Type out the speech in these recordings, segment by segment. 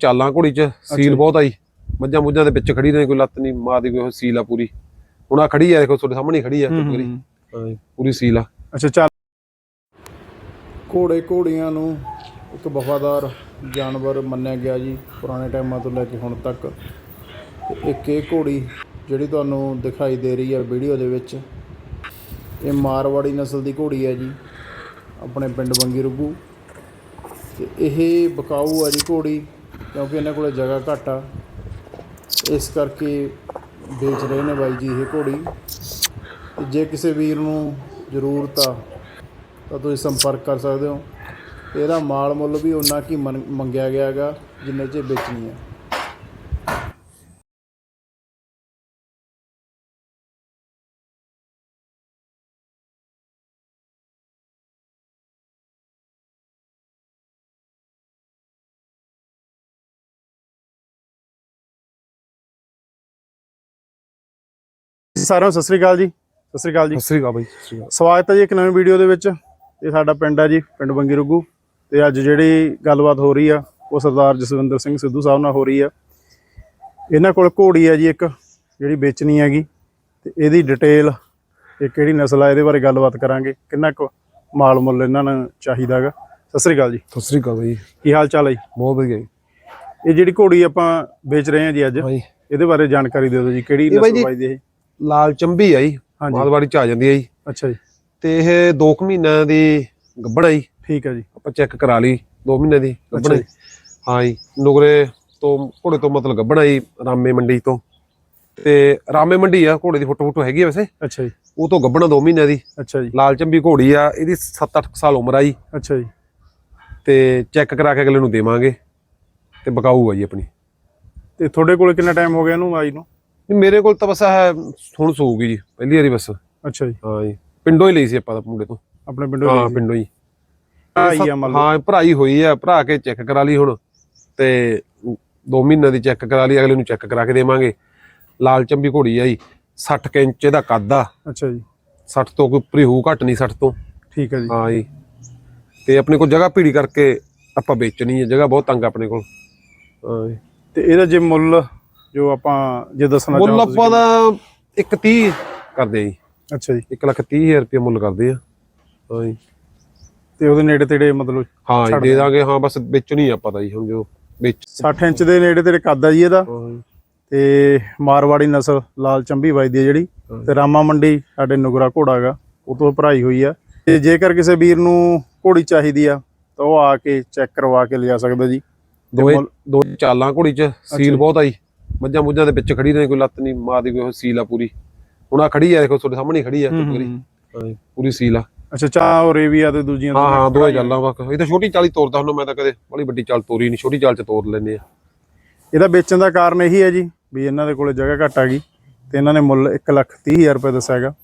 ਚਾਲਾਂ ਘੋੜੀ ਚ। ਸੀਲ ਬਹੁਤ ਆਈ। ਮੱਝਾਂ ਮੁੱਝਾਂ ਦੇ ਵਿੱਚ ਖੜੀ ਨੇ ਕੋਈ ਲੱਤ ਨਹੀਂ ਮਾਰਦੀ ਕੋਈ ਉਹ ਸੀਲ ਆ ਪੂਰੀ। ਹੁਣ ਆ ਖੜੀ ਆ ਦੇਖੋ ਤੁਹਾਡੇ ਸਾਹਮਣੇ ਖੜੀ ਆ ਪੂਰੀ। ਪੂਰੀ ਸੀਲ ਆ। ਅੱਛਾ ਚੱਲ। ਘੋੜੇ ਘੋੜੀਆਂ ਨੂੰ ਇੱਕ ਵਫਾਦਾਰ ਜਾਨਵਰ ਮੰਨਿਆ ਗਿਆ ਜੀ ਪੁਰਾਣੇ ਟਾਈਮਾਂ ਤੋਂ ਲੈ ਕੇ ਹੁਣ ਤੱਕ। ਇੱਕ ਇਹ ਘੋੜੀ ਜਿਹੜੀ ਤੁਹਾਨੂੰ ਦਿਖਾਈ ਦੇ ਰਹੀ ਹੈ ਵੀਡੀਓ ਦੇ ਵਿੱਚ ਇਹ ਮਾਰਵਾੜੀ ਨਸਲ ਦੀ ਘੋੜੀ ਹੈ ਜੀ ਆਪਣੇ ਪਿੰਡ ਬੰਗੀ ਰੁੱਗੂ। ਤੇ ਇਹ ਬਕਾਊ ਹੈ ਜੀ ਘੋੜੀ ਕਿਉਂਕਿ ਇਹਨਾਂ ਕੋਲੇ ਜਗ੍ਹਾ ਘੱਟ ਆ। ਇਸ ਕਰਕੇ ਵੇਚ ਰਹੇ ਨੇ ਬਾਈ ਜੀ ਇਹ ਘੋੜੀ। ਤੇ ਜੇ ਕਿਸੇ ਵੀਰ ਨੂੰ ਜ਼ਰੂਰਤ ਆ, ਤਾਂ ਤੁਸੀਂ ਸੰਪਰਕ ਕਰ ਸਕਦੇ ਹੋ। ਇਹਦਾ ਮਾਲ ਮੁੱਲ ਵੀ ਉਨਾ ਕੀ ਮੰਨ- ਮੰਗਿਆ ਗਿਆ ਹੈਗਾ, ਜਿੰਨੇ 'ਚ ਵੇਚਣੀ ਹੈ ਸਾਰਿਆਂ ਨੂੰ ਸਤਿ ਸ੍ਰੀ ਅਕਾਲ ਜੀ। ਸਤਿ ਸ੍ਰੀ ਅਕਾਲ ਜੀ। ਸਤਿ ਸ੍ਰੀ ਅਕਾਲ ਬਾਈ ਸਤਿ ਸ੍ਰੀ ਅਕਾਲ। ਸਵਾਗਤ ਹੈ ਜੀ ਇੱਕ ਨਵੀਂ ਵੀਡੀਓ ਦੇ ਵਿੱਚ। ਇਹ ਸਾਡਾ ਪਿੰਡ ਹੈ ਜੀ ਪਿੰਡ ਬੰਗੀ ਰੁੱਗੂ। ਤੇ ਅੱਜ ਜਿਹੜੀ ਗੱਲਬਾਤ ਹੋ ਰਹੀ ਆ ਉਹ ਸਰਦਾਰ ਜਸਵਿੰਦਰ ਸਿੰਘ ਸਿੱਧੂ ਸਾਹਿਬ ਨਾਲ ਹੋ ਰਹੀ ਆ। ਇਹਨਾਂ ਕੋਲ ਘੋੜੀ ਹੈ ਜੀ ਇੱਕ ਜਿਹੜੀ ਵੇਚਣੀ ਹੈਗੀ। ਤੇ ਇਹਦੀ ਡਿਟੇਲ ਇਹ ਕਿਹੜੀ ਨਸਲ ਆ ਇਹਦੇ ਬਾਰੇ ਗੱਲਬਾਤ ਕਰਾਂਗੇ। ਕਿੰਨਾ ਕੁ ਮਾਲ ਮੁੱਲ ਇਹਨਾਂ ਨੂੰ ਚਾਹੀਦਾ ਹੈਗਾ। ਸਤਿ ਸ੍ਰੀ ਅਕਾਲ ਜੀ। ਸਤਿ ਸ੍ਰੀ ਅਕਾਲ ਬਾਈ। ਕੀ ਹਾਲ ਚਾਲ ਹੈ ਜੀ? ਬਹੁਤ ਵਧੀਆ ਜੀ। ਇਹ ਜਿਹੜੀ ਘੋੜੀ ਆਪਾਂ ਵੇਚ ਰਹੇ ਹਾਂ ਜੀ ਅੱਜ ਇਹਦੇ ਬਾਰੇ ਜਾਣਕਾਰੀ ਦੇ ਦਿਓ ਜੀ ਕਿਹੜੀ ਨਸਲ ਜੀ- ਬਾਈ ਦੀ ਇਹ? ਲਾਲ ਚੰਬੀ ਆਈ ਹਾਂਜੀ। ਮਾਲਵਾੜੀ ਚ ਆ ਜਾਂਦੀ ਆ ਜੀ ਅੱਛਾ ਜੀ। ਤੇ ਇਹ 2 ਮਹੀਨਿਆਂ ਦੀ ਗੱਭਣ ਆਈ। ਠੀਕ ਹੈ ਜੀ। ਆਪਾਂ ਚੈੱਕ ਕਰਾ ਲਈ 2 ਮਹੀਨੇ ਦੀ ਗੱਭਣ ਹਾਂ ਜੀ ਨੁਗਰੇ ਤੋਂ ਘੋੜੇ ਤੋਂ ਮਤਲਬ ਗੱਭਣ ਆਈ ਰਾਮੇ ਮੰਡੀ ਤੋਂ। ਤੇ ਰਾਮੇ ਮੰਡੀ ਆ ਘੋੜੇ ਦੀ ਫੋਟੋ ਫੋਟੋ ਹੈਗੀ ਆ ਵੈਸੇ। ਅੱਛਾ ਜੀ। ਉਹ ਤੋਂ ਗੱਭਣ 2 ਮਹੀਨਿਆਂ ਦੀ। ਅੱਛਾ ਜੀ। ਲਾਲ ਚੰਬੀ ਘੋੜੀ ਆ ਇਹਦੀ 7-8 ਸਾਲ ਉਮਰ ਆਈ। ਅੱਛਾ ਜੀ। ਤੇ ਚੈੱਕ ਕਰਾ ਕੇ ਅਗਲੇ ਨੂੰ ਦੇਵਾਂਗੇ। ਤੇ ਬਕਾਊ ਆ ਜੀ ਆਪਣੀ। ਤੇ ਤੁਹਾਡੇ ਕੋਲ ਕਿੰਨਾ ਟਾਈਮ ਹੋ ਗਿਆ ਇਹਨੂੰ ਆਈ ਨੂੰ? ਨਹੀਂ, ਮੇਰੇ ਕੋਲ ਤਾਂ ਬਸ ਹੈ ਹੁਣ ਸੂਗੀ ਜੀ ਪਹਿਲੀ ਵਾਰੀ ਬਸ। ਅੱਛਾ ਜੀ। ਹਾਂ ਜੀ। ਪਿੰਡੋਂ ਹੀ ਲਈ ਸੀ ਆਪਾਂ ਤਾਂ ਮੁੰਡੇ ਤੋਂ। ਆਪਣੇ ਪਿੰਡੋਂ ਹਾਂ। ਪਿੰਡੋਂ ਹੀ। ਆਈ ਆ ਮੰਨ ਹਾਂ ਭਰਾਈ ਹੋਈ ਆ ਭਰਾ ਕੇ ਚੈੱਕ ਕਰਾ ਲਈ ਹੁਣ। ਤੇ 2 ਮਹੀਨਿਆਂ ਦੀ ਚੈੱਕ ਕਰਾ ਲਈ ਅਗਲੇ ਨੂੰ ਚੈੱਕ ਕਰਾ ਕੇ ਦੇਵਾਂਗੇ। ਲਾਲ ਚੰਬੀ ਘੋੜੀ ਆ ਜੀ 60 ਕੁ ਇੰਚ ਦਾ ਕੱਦ ਆ। ਅੱਛਾ ਜੀ। 60 ਤੋਂ ਕੋਈ ਉੱਪਰੀ ਹੋਊ ਘੱਟ ਨਹੀਂ 60 ਤੋਂ। ਠੀਕ ਹੈ ਜੀ। ਹਾਂ ਜੀ। ਤੇ ਆਪਣੇ ਕੋਲ ਜਗ੍ਹਾ ਭੀੜੀ ਕਰਕੇ ਆਪਾਂ ਵੇਚਣੀ ਹੈ ਜਗ੍ਹਾ ਬਹੁਤ ਤੰਗ ਆਪਣੇ ਕੋਲ। ਹਾਂ ਜੀ। ਤੇ ਇਹਦਾ ਜੇ ਮੁੱਲ ਜੋ ਆਪਾਂ ਜੇ ਦੱਸਣਾ ਮੁੱਲ ਆਪਾਂ ਦਾ 130 ਕਰਦੇ ਆ ਜੀ। ਅੱਛਾ ਜੀ। 1 ਲੱਖ 30 ਹਜ਼ਾਰ ਰੁਪਏ ਮੁੱਲ ਕਰਦੇ ਆ। ਹਾਂ ਜੀ। ਤੇ ਉਹਦੇ ਨੇੜੇ ਤੇੜੇ ਮਤਲਬ ਹਾਂ ਜੀ, ਦੇ ਦਾਂਗੇ। ਹਾਂ ਬਸ ਵੇਚਣੀ ਆ ਪਤਾ ਜੀ ਹੁਣ ਜੋ ਵੇਚ। 60 ਇੰਚ ਦੇ ਨੇੜੇ ਤੇੜੇ ਕੱਦ ਆ ਜੀ ਇਹਦਾ। ਤੇ ਮਾਰਵਾੜੀ ਨਸਲ ਲਾਲ ਚੰਬੀ ਵੱਜਦੀ ਹੈ ਜਿਹੜੀ ਤੇ ਰਾਮਾ ਮੰਡੀ ਸਾਡੇ ਨੁਗਰਾ ਘੋੜਾ ਹੈਗਾ ਉਹ ਤੋਂ ਭਰਾਈ ਹੋਈ ਆ। ਤੇ ਜੇਕਰ ਕਿਸੇ ਵੀਰ ਨੂੰ ਘੋੜੀ ਚਾਹੀਦੀ ਆ ਤਾਂ ਉਹ ਆ ਕੇ ਚੈੱਕ ਕਰਵਾ ਕੇ ਲਿਜਾ ਸਕਦਾ ਜੀ। ਤੇ ਦੋਏ ਦੋ ਚਾਲਾਂ ਘੋੜੀ ਚ। ਸੀਲ ਬਹੁਤ ਆਈ ਮੱਝਾਂ ਮੁੱਝਾਂ ਦੇ ਵਿੱਚ ਖੜੀ ਨੇ ਕੋਈ ਲੱਤ ਨਹੀਂ ਮਾਰਦੀ ਕੋਈ ਸੀਲ ਆ ਪੂਰੀ। ਹੁਣ ਆ ਖੜੀ ਆ ਦੇਖੋ ਤੁਹਾਡੇ ਸਾਹਮਣੇ ਖੜੀ ਆ ਪੂਰੀ। ਹੂੰ। ਪੂਰੀ ਸੀਲ ਆ। ਅੱਛਾ ਚਾ ਉਹ ਰੇਵੀਆ ਤੇ ਦੂਜੀਆਂ ਹਾਂ ਹਾਂ ਦੋਏ ਚਾਲਾਂ ਵਕ ਇਹ ਤਾਂ ਛੋਟੀ ਚਾਲੀ ਤੋਰਦਾ ਹੁੰਦਾ ਮੈਂ ਤਾਂ ਕਦੇ ਬੜੀ ਵੱਡੀ ਚਾਲ ਤੋਰੀ ਨਹੀਂ ਛੋਟੀ ਚਾਲ ਚ ਤੋਰ ਲੈਨੇ ਆ। ਇਹਦਾ ਵੇਚਣ ਦਾ ਕਾਰਨ ਇਹੀ ਹੈ ਜੀ ਵੀ ਇਹਨਾਂ ਦੇ ਕੋਲੇ ਜਗ੍ਹਾ ਘੱਟ ਆ ਗਈ ਤੇ ਇਹਨਾਂ ਨੇ ਮੁੱਲ 1 ਲੱਖ 30 ਹਜ਼ਾਰ ਰੁਪਏ ਦੱਸਿਆ ਹੈਗਾ।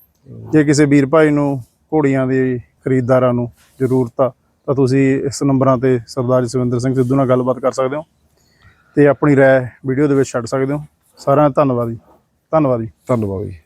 ਜੇ ਕਿਸੇ ਵੀਰ ਭਾਈ ਨੂੰ ਘੋੜੀਆਂ ਦੀ ਖਰੀਦਦਾਰਾਂ ਨੂੰ ਜ਼ਰੂਰਤ ਆ ਤਾਂ ਤੁਸੀਂ ਇਸ ਨੰਬਰਾਂ ਤੇ ਸਰਦਾਰ ਜਸਵਿੰਦਰ ਸਿੰਘ ਸਿੱਧੂ ਨਾਲ ਗੱਲਬਾਤ ਕਰ ਸਕਦੇ ਹੋ। ਤੇ ਆਪਣੀ ਰਾਏ ਵੀਡੀਓ ਦੇ ਵਿੱਚ ਛੱਡ ਸਕਦੇ ਹੋ। ਸਾਰਿਆਂ ਦਾ ਧੰਨਵਾਦ ਜੀ। ਧੰਨਵਾਦ ਜੀ। ਧੰਨਵਾਦ ਜੀ।